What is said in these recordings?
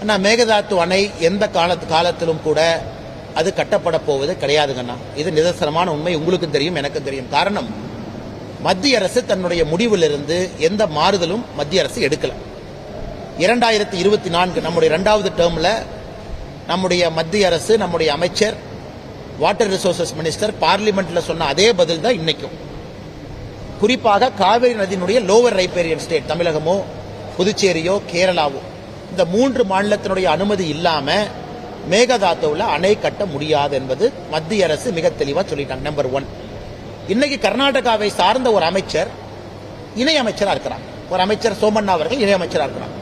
அண்ணா மேகதாத்து அணை எந்த காலத்து காலத்திலும் கூட அது கட்டப்பட போவது கிடையாதுங்கண்ணா இது நிதர்சனமான உண்மை உங்களுக்கும் தெரியும் எனக்கும் தெரியும். காரணம் மத்திய அரசு தன்னுடைய முடிவிலிருந்து எந்த மாறுதலும் மத்திய அரசு எடுக்கல. இரண்டாயிரத்தி இருபத்தி நான்கு நம்முடைய இரண்டாவது டேர்ம்ல நம்முடைய மத்திய அரசு நம்முடைய அமைச்சர் வாட்டர் ரிசோர்சஸ் மினிஸ்டர் பார்லிமெண்ட்ல சொன்ன அதே பதில் தான் இன்னைக்கும். குறிப்பாக காவிரி நதியினுடைய லோவர் ரைப்பேரியன் ஸ்டேட் தமிழகமோ புதுச்சேரியோ கேரளாவோ. இந்த மூன்று மாநிலத்தினுடைய அனுமதி இல்லாமல் மேகதாத்துவில் அணை கட்ட முடியாது என்பது மத்திய அரசு மிக தெளிவாக சொல்லிட்டாங்க. நம்பர் ஒன் இன்னைக்கு கர்நாடகாவை சார்ந்த ஒரு அமைச்சர் இணையமைச்சராக இருக்கிறாங்க ஒரு அமைச்சர் சோமண்ணா அவர்கள் இணையமைச்சராக இருக்கிறாங்க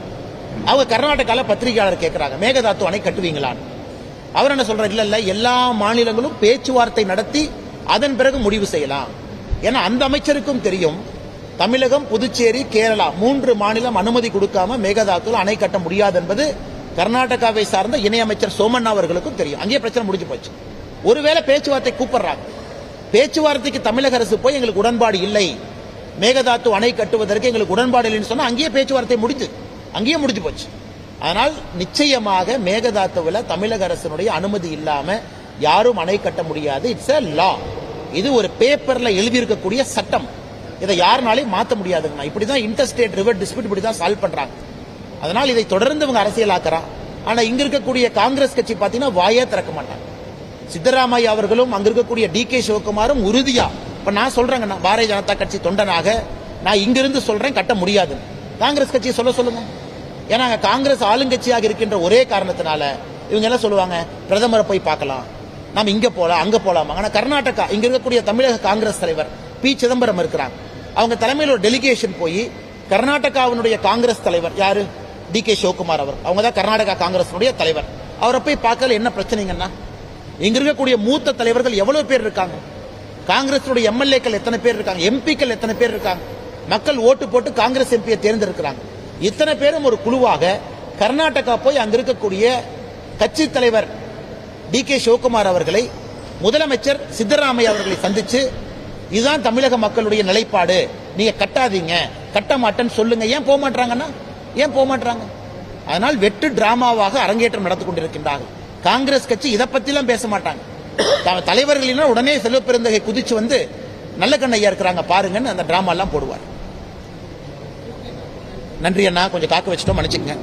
அவங்க கர்நாடகாவில் பத்திரிகையாளர் கேட்கிறாங்க மேகதாத்து அணை கட்டுவீங்களான்னு. அவர் என்ன சொல்றாரு? இல்ல இல்ல எல்லா மாநிலங்களும் பேச்சுவார்த்தை நடத்தி அதன் பிறகு முடிவு செய்யலாம். ஏன்னா அந்த அமைச்சருக்கும் தெரியும் தமிழகம் புதுச்சேரி கேரளா மூன்று மாநிலம் அனுமதி கொடுக்காம மேகதாத்துல அணை கட்ட முடியாது என்பது கர்நாடகாவை சார்ந்த இணையமைச்சர் சோமண்ணா அவர்களுக்கும் தெரியும். அங்கேயே பிரச்சனை முடிஞ்சு போச்சு. ஒருவேளை பேச்சுவார்த்தை கூப்பிடுறாங்க. பேச்சுவார்த்தைக்கு தமிழக அரசு போய் எங்களுக்கு உடன்பாடு இல்லை. மேகதாத்து அணை கட்டுவதற்கு எங்களுக்கு உடன்பாடு இல்லைன்னு சொன்னா அங்கேயே பேச்சுவார்த்தை முடிஞ்சு. அங்கேயே முடிஞ்சு போச்சு. அதனால் நிச்சயமாக மேகதாத்துவில் தமிழக அரசினுடைய அனுமதி இல்லாம யாரும் அணை கட்ட முடியாது. இட்ஸ் அ லா இது ஒரு பேப்பர்ல எழுதியிருக்கக்கூடிய சட்டம். இதை யாருனாலையும் மாற்ற முடியாதுங்கண்ணா இப்படிதான் இன்டர்ஸ்டேட் ரிவர் டிஸ்பியூட் இப்படி தான் சால்வ் பண்றாங்க. அதனால் இதை தொடர்ந்து இவங்க அரசியலாக்குறா. ஆனா இங்க இருக்கக்கூடிய காங்கிரஸ் கட்சி பாத்தீங்கன்னா வாயே திறக்க மாட்டாங்க. சித்தராமையா அவர்களும் அங்க இருக்கக்கூடிய டி கே சிவகுமாரும் உறுதியா இப்ப நான் சொல்றேங்க பாரதிய ஜனதா கட்சி தொண்டனாக நான் இங்கிருந்து சொல்றேன் கட்ட முடியாது. காங்கிரஸ் கட்சியை சொல்ல சொல்லுங்க. ஏன்னா காங்கிரஸ் ஆளுங்கட்சியாக இருக்கின்ற ஒரே காரணத்தினால இவங்க என்ன சொல்லுவாங்க? பிரதமரை போய் பார்க்கலாம். நாம் இங்க போலாம் அங்க போகலாமா ஆனா கர்நாடகா இங்க இருக்கக்கூடிய தமிழக காங்கிரஸ் தலைவர் பி சிதம்பரம் இருக்கிறாங்க. அவங்க தலைமையில் ஒரு டெலிகேஷன் போய் கர்நாடகாவினுடைய காங்கிரஸ் தலைவர் யாரு? டி கே சிவகுமார் அவர். அவங்க தான் கர்நாடகா காங்கிரஸினுடைய தலைவர். அவரை போய் பார்க்கல என்ன பிரச்சனைங்கன்னா இங்க இருக்கக்கூடிய மூத்த தலைவர்கள் எவ்வளவு பேர் இருக்காங்க? காங்கிரஸுடைய எம்எல்ஏக்கள் எத்தனை பேர் இருக்காங்க? எம்பிக்கள் எத்தனை பேர் இருக்காங்க? மக்கள் ஓட்டு போட்டு காங்கிரஸ் எம்பியை தேர்ந்தெடுக்கிறாங்க. இத்தனை பேரும் ஒரு குழுவாக கர்நாடகா போய் அங்க இருக்கக்கூடிய கட்சி தலைவர் டி கே சிவகுமார் அவர்களை முதலமைச்சர் சித்தராமையா அவர்களை சந்திச்சு இதுதான் தமிழக மக்களுடைய நிலைப்பாடு. நீங்க கட்டாதீங்க. கட்ட மாட்டேன்னு சொல்லுங்க. ஏன் போக மாட்டாங்கன்னா ஏன் போக மாட்டாங்க அதனால் வெட்டு டிராமாவாக அரங்கேற்றம் நடந்து கொண்டிருக்கின்றார்கள். காங்கிரஸ் கட்சி இதை பத்திலாம் பேச மாட்டாங்க. தலைவர்கள் உடனே செல்வ பெருந்தகை குதிச்சு வந்து நல்ல கண்ணையா இருக்கிறாங்க. பாருங்கன்னு அந்த டிராமா எல்லாம் போடுவார். நன்றி அண்ணா. கொஞ்சம் காக்க வச்சுட்டோம். மன்னிச்சுக்கங்க.